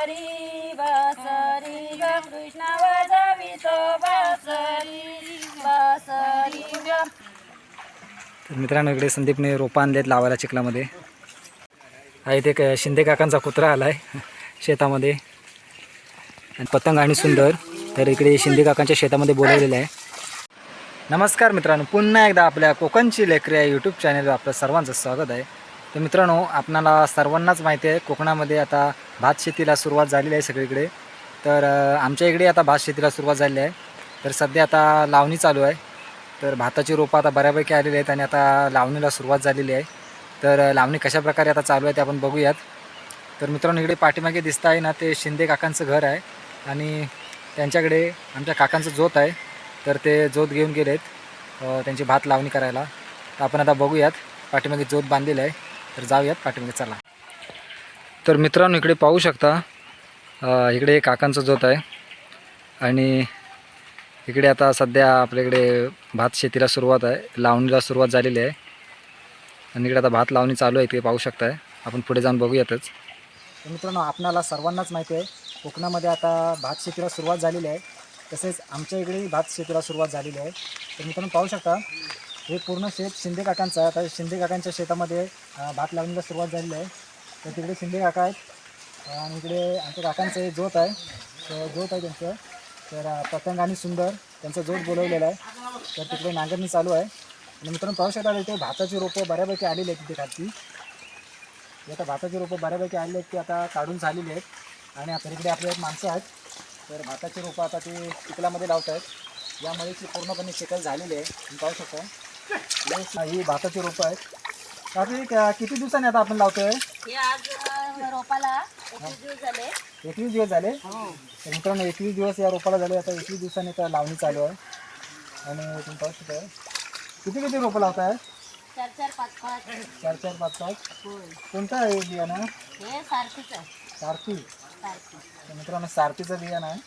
हरी बसरी ग कृष्ण वाजवितो बसरी बसरी ग मित्रांनो इकडे संदीपने रोपं आणलेत लावायला चिखलामध्ये. हा इथे एक शिंदे काकांचा कुत्रा आला आहे शेतामध्ये. आणि पतंग आणि सुंदर. तर इकडे शिंदे काकांच्या शेतामध्ये बोलावलेलं आहे. नमस्कार मित्रांनो पुन्हा एकदा आपल्या कोकणची लेकरी या यूट्यूब चॅनलवर आपलं सर्वांचं स्वागत आहे. तर मित्रांनो आपणाला सर्वांनाच माहिती आहे कोकणामध्ये आता भात शेतीला सुरुवात झालेली आहे सगळीकडे. तर आमच्या इकडे आता भात शेतीला सुरुवात झालेली आहे. तर सध्या आता लावणी चालू आहे. तर भाताची रोपं आता बऱ्यापैकी आलेली आहेत आणि आता लावणीला सुरुवात झालेली आहे. तर लावणी कशा प्रकारे आता चालू आहे ते आपण बघूयात. तर मित्रांनो इकडे पाठीमागे दिसत आहे ना ते शिंदे काकांचं घर आहे आणि त्यांच्याकडे आमच्या काकांचं जोत आहे. तर ते जोत घेऊन गेलेत आहेत त्यांची भात लावणी करायला. तर आपण आता बघूयात पाठीमागे जोत बांधलेलं आहे. तर जाऊयात पाठीमागे चला. तर मित्रांनो इकडे पाहू शकता इकडे काकांचं जोत आहे. आणि इकडे आता सध्या आपल्याकडे भात शेतीला सुरुवात आहे लावणीला सुरुवात झालेली आहे. आणि इकडे आता भात लावणी चालू आहे ते पाहू शकताय. आपण पुढे जाऊन बघूयातच. मित्रांनो आपणाला सर्वांनाच माहिती आहे कोकणामध्ये आता भात शेतीला सुरुवात झालेली आहे. तसेच आमच्या इकडेही भात शेतीला सुरुवात झालेली आहे. तर मित्रांनो पाहू शकता हे पूर्ण शेत शिंदे काकांचं आहे. आता शिंदे काकांच्या शेतामध्ये भात लावणीला सुरुवात झालेली आहे. तर तिकडे शिंदे काका आहेत. आणि इकडे आमच्या काकांचं हे जोत आहे. तर जोत आहे त्यांचं. तर पतंग आणि सुंदर त्यांचा जोत बोलवलेला आहे. तर तिकडे नांगरणी चालू आहे. आणि मित्रांनो पाहू शकता इथे भाताची रोपं बऱ्यापैकी आलेली आहेत तिथे खालती. आता भाताची रोपं बऱ्यापैकी आलेली आहेत ती आता काढून झालेली आहेत. आणि आता इकडे आपले एक माणसं आहेत. तर भाताची रोपं आता ते चिखलामध्ये लावत आहेत यामध्ये ती पूर्णपणे शिकल झालेली आहे. तुम्ही पाहू शकता. हे- ही भाताची रोपं आहेत. काकी त्या- किती दिवसांनी आता आपण लावतोय? हे आज अ, रोपाला एकवीस दिवस झाले. एकवीस दिवस झाले? हो. तर मित्रांनो एकवीस दिवस या रोपाला झाले. आता एकवीस दिवसांनी तर लावणी चालू आहे. आणि तुम्ही पाहू शकता. किती किती रोपं लावताय? चार चार पाच पाच. चार चार पाच पाच. होय. कोणतं आहे बियाणं? हे सारखीच आहे. सारथी सारखी. तर मित्रांनो सारथीचं बियाणं आहे.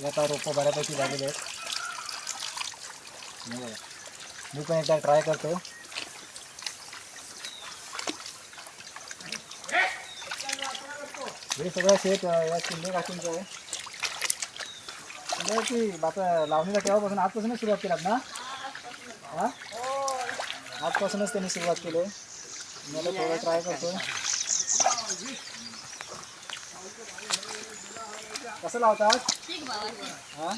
आता रोपं बऱ्यापैकी झालेले आहेत. मी पण एकदा ट्राय करतो हे। सगळं शेत या शिंदे काकींचं आहे की आता लावणीला केव्हापासून आजपासूनच सुरुवात ना? हा? आजपासूनच त्यांनी सुरुवात केली मला थोडं ट्राय करतो कसं लावतात हा?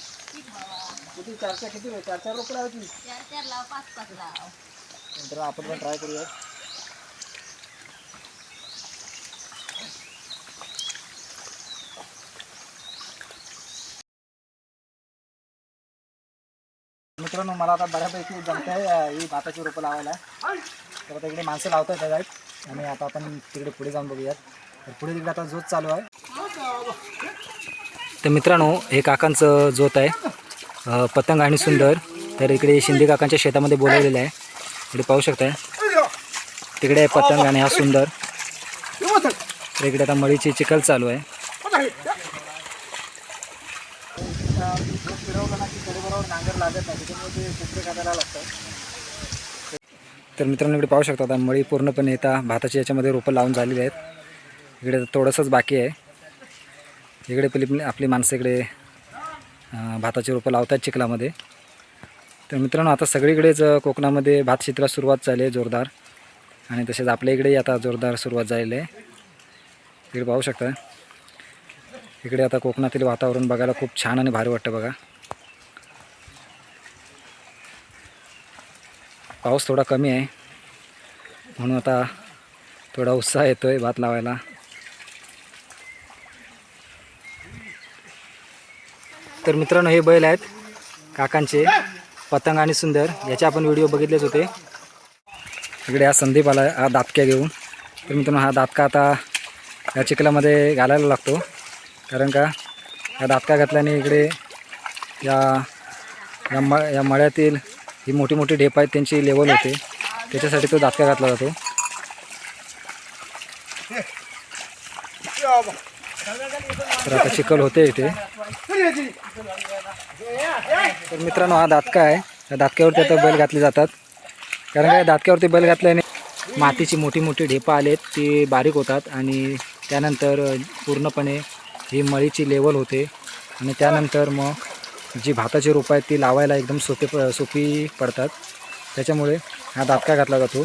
भावा. किती? चार चार किती चार चार रोपं लावायची? चार चार लाव पाच पाच लाव. नंतर आपण पण ट्राय करूया. मित्रांनो मला आता बऱ्यापैकी जमत आहे ही भाताची रोपं लावायला. तर आता इकडे माणसं लावतात आहेत आणि आता आपण तिकडे पुढे जाऊन बघूयात. तर पुढे तिकडे आता जोत चालू आहे. तर मित्रांनो हे काकांचं जोत आहे. पतंग आणि सुंदर. तर इकडे शिंदे काकांच्या शेतामध्ये बोलवलेलं आहे. इकडे पाहू शकताय. तिकडे आहे पतंग आणि हा सुंदर. तर इकडे आता मळीची चिखल चालू आहे. तर मित्रांनो इकडे पाहू शकता आता मळी पूर्णपणे येता भाताची याच्यामध्ये रोपं लावून झालेली आहेत. इकडे थोडंसंच बाकी आहे. इकडे पली आपली माणसं इकडे भाताची रोपं लावतात चिखलामध्ये. तर मित्रांनो आता सगळीकडेच कोकणामध्ये भात शेतीला सुरुवात झाली आहे जोरदार. आणि तसेच आपल्या इकडेही आता जोरदार सुरुवात झालेली आहे. इकडे पाहू शकता. इकडे आता कोकणातील वातावरण बघायला खूप छान आणि भारी वाटतं बघा. पाऊस थोडा कमी आहे. म्हणून आता थोडा उत्साह येतो आहे भात लावायला. तर मित्रांनो हे बैल आहेत काकांचे पतंग आणि सुंदर. याचे आपण व्हिडिओ बघितलेच होते. इकडे हा संदीप आला हा दातक्या घेऊन. तर मित्रांनो हा दातका आता या चिखलामध्ये घालायला लागतो. कारण का या दातका घातल्याने इकडे या या म या मळ्यातील ही मोठी मोठी ढेप आहेत त्यांची लेवल होते. त्याच्यासाठी तो दातका घातला जातो. तर आता चिखल होते इथे. तर मित्रांनो हा दातका आहे. या दातक्यावरती आता बैल घातले जातात. कारण काय दातक्यावरती बैल घातल्याने मातीची मोठी मोठी ढेपं आलेत ती बारीक होतात आणि त्यानंतर पूर्णपणे ही मळीची लेवल होते. आणि त्यानंतर मग जी भाताची रोपं आहेत ती लावायला एकदम सोपे प सोपी पडतात. त्याच्यामुळे हा दातका घातला जातो.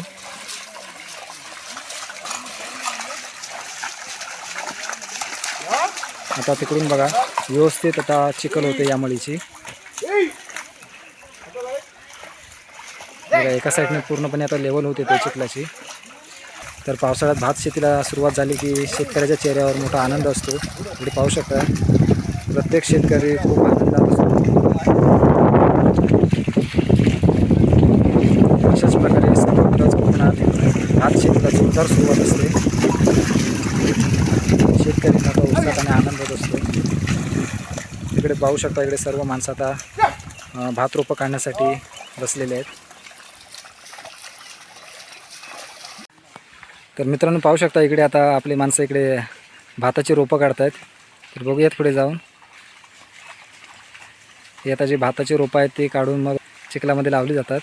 आता तिकडून बघा. व्यवस्थित आता चिखल होते या मळीची. एका साईडने पूर्णपणे आता लेवल होते ते चिखलाची. तर पावसाळ्यात भात शेतीला सुरुवात झाली की शेतकऱ्याच्या चेहऱ्यावर मोठा आनंद असतो. इकडे पाहू शकता प्रत्येक शेतकरी खूप आनंदात असतो. अशाच प्रकारे सर्वत्रच कोकणात भात शेतीला जोरदार सुरुवात असते शेतकरी मोठा उत्साहात आणि आनंदात असतो इकडे पाहू शकता इकडे सर्व माणसं आता भात रोपं काढण्यासाठी बसलेले आहेत. तर मित्रांनो पाहू शकता इकडे आता आपली माणसं इकडे भाताची रोपं काढतायत. तर बघूयात पुढे जाऊन. हे आता जे भाताची रोपं आहेत ती काढून मग चिखलामध्ये लावली जातात.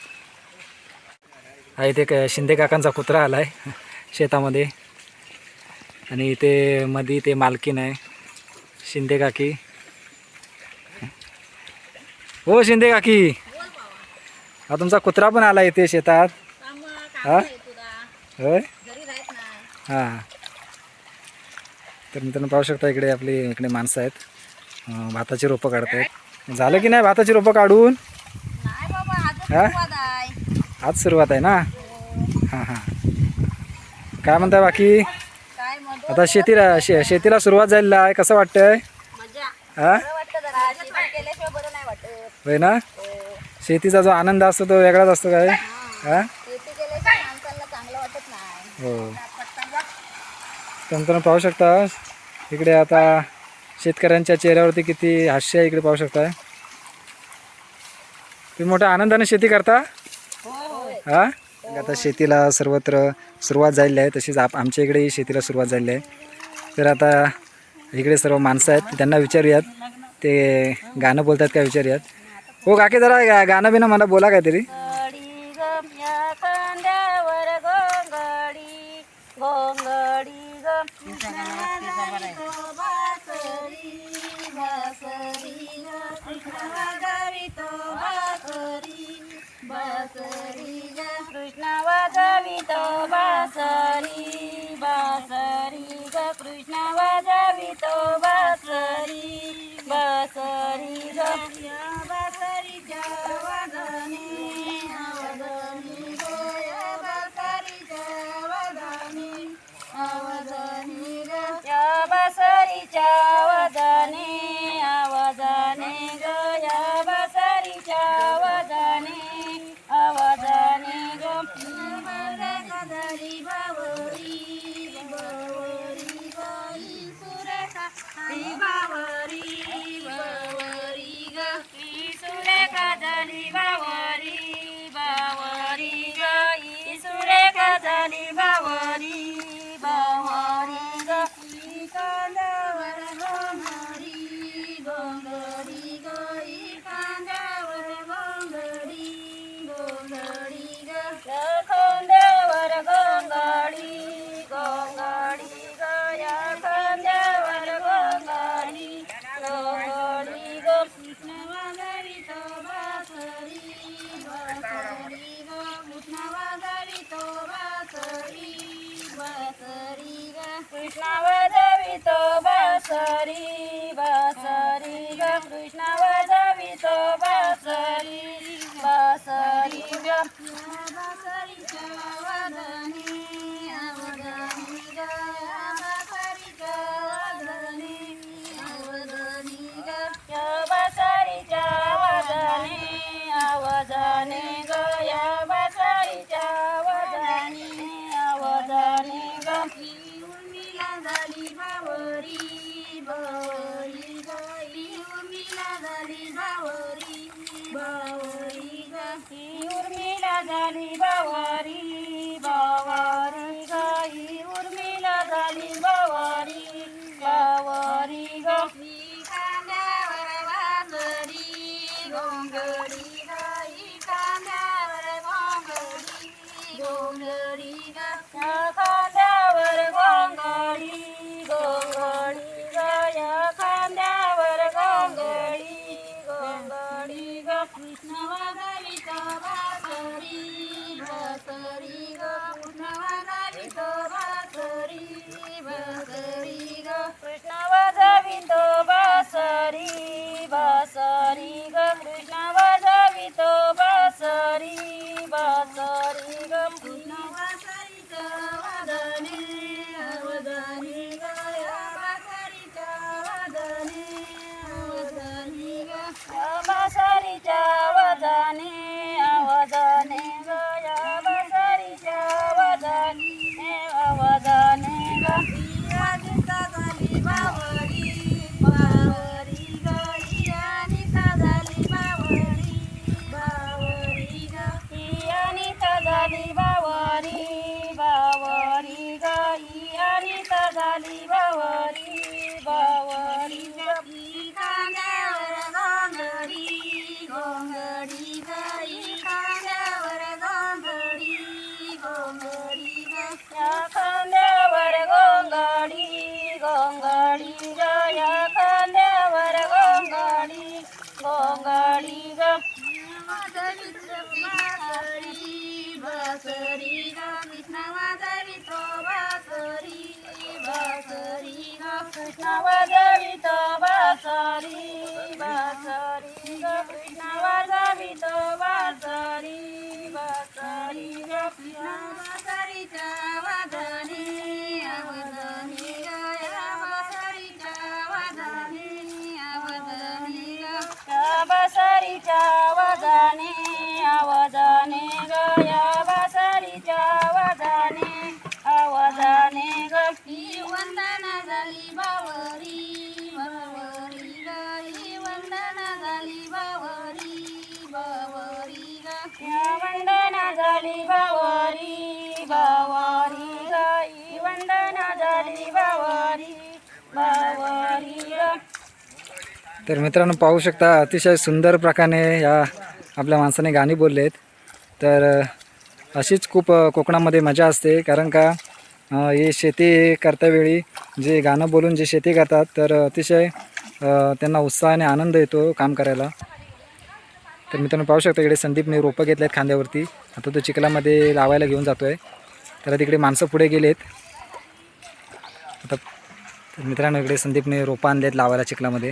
हा इथे एक शिंदे काकांचा कुत्रा आला आहे शेतामध्ये. आणि इथे मध्ये ते मालकीन आहे शिंदे काकी. हो शिंदे काकी. हा तुमचा कुत्रा पण आला इथे शेतात. हा? होय? हां. तर मित्रांनो पाहू शकता इकडे आपली इकडे माणसं आहेत. भाताची रोपं काढत आहेत झालं की नाही भाताची रोपं काढून? हा? सुरुवात आहे आज सुरुवात आहे ना? हां हां. काय म्हणताय बाकी? आता शेतीला शे शेतीला सुरुवात झालेली आहे. कसं वाटतंय? हां? होय ना. शेतीचा जो आनंद असतो तो वेगळाच असतो काय? हां? हो. पाहू शकता. इकडे आता शेतकऱ्यांच्या चेहऱ्यावरती किती हास्य आहे इकडे पाहू शकता. तुम्ही मोठ्या आनंदाने शेती करता? हा? आता शेतीला सर्वत्र सुरुवात झालेली आहे. तशीच आप आमच्या इकडेही शेतीला सुरुवात झालेली आहे. तर आता इकडे सर्व माणसं आहेत त्यांना विचारूयात. ते गाणं बोलतात का विचारूयात? हो काकी जरा गाणं बिणं मला बोला काहीतरी. घोंगडी गम्या खांद्यावर घोंगडी घोंगडी कृष्ण वाजवितो बासरी बासरी झाली बासरी बासरी कृष्ण वाजवितो बासरी बासरी ग बासरीच्या Bye. गोंगडी गोंगडी ग या कांद्यावर गोंगडी गोंगडी ग. बासरी ग कृष्ण वाजवितो बासरी बासरी ग. तो वाजवितो बासरी बासरी ग कृष्ण तर मित्रांनो पाहू शकता अतिशय सुंदर प्रकारे या आपल्या माणसाने गाणी बोलले आहेत तर अशीच खूप कोकणामध्ये मजा असते. कारण का हे शेती करतावेळी जे गाणं बोलून जे शेती करतात तर अतिशय त्यांना उत्साह आणि आनंद येतो काम करायला. तर मित्रांनो पाहू शकता इकडे संदीपने रोपं घेतले आहेत खांद्यावरती. आता तो चिखलामध्ये लावायला घेऊन जातो आहे तर तिकडे माणसं पुढे गेलेत. आता मित्रांनो इकडे संदीपने रोपं आणले आहेत लावायला चिखलामध्ये.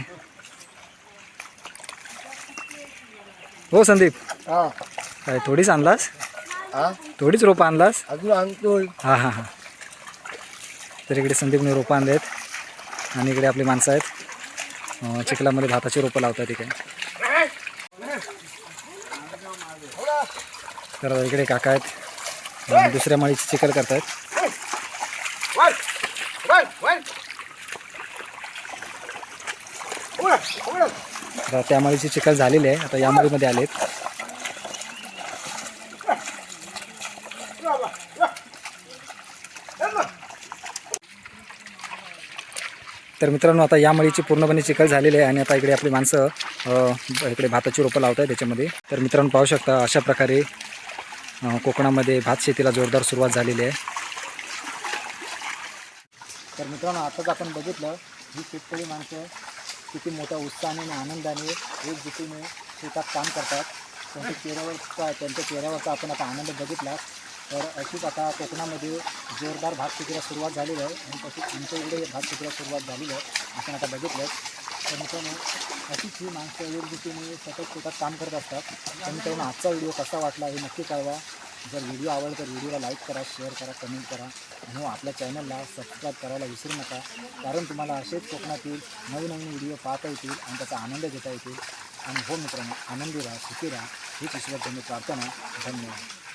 हो संदीप. हा. काय थोडीच आणलास? हा? थोडीच रोपं आणलास? अजून आणतोय. हां हां हां. तर इकडे संदीपने रोपं आणले आहेत आणि इकडे आपली माणसं आहेत. अं, चिखलामध्ये भाताची रोपं लावतात इकडे. तर इकडे काका आहेत. अं, दुसऱ्या माळीची चिखल करतायत. तर त्या माळीची चिखल झालेली आहे. आता या माळीमध्ये आलेत. तर मित्रांनो आता या मळीची पूर्णपणे चिखल झालेली आहे आणि आता इकडे आपली माणसं इकडे भाताची रोपं लावत आहे त्याच्यामध्ये. तर मित्रांनो पाहू शकता अशा प्रकारे कोकणामध्ये भात शेतीला जोरदार सुरुवात झालेली आहे. तर मित्रांनो आताच आपण बघितलं ही शेतकरी माणसं किती मोठ्या उत्साहाने आणि आनंदाने एकजुटीने शेतात काम करतात. त्यांच्या चेहऱ्यावर त्यांच्या चेहऱ्यावरचा आपण आता आनंद बघितला. तर अशीच आता कोकणामध्ये जोरदार भात शेतीला सुरुवात झालेली आहे आणि तशीच आमच्या इकडे भात शेतीला सुरुवात झालेली आहे. आपण आता बघितलं तर मित्रांनो अशीच ही माणसं एकजुटीने सतत शेतात काम करत असतात. तर मित्रांनो आजचा व्हिडिओ कसा वाटला हे नक्की कळवा. जर व्हिडिओ आवडला तर व्हिडिओला लाईक करा शेअर करा कमेंट करा. आणि हो, आपल्या चॅनलला सबस्क्राईब करायला विसरू नका. कारण तुम्हाला असेच कोकणातील नवीन नवीन व्हिडिओ पाहता येतील आणि त्याचा आनंद घेता येतील. आणि हो मित्रांनो आनंदी राहा सुखी राहा. हीच ईश्वर त्यांनी प्रार्थना. धन्यवाद.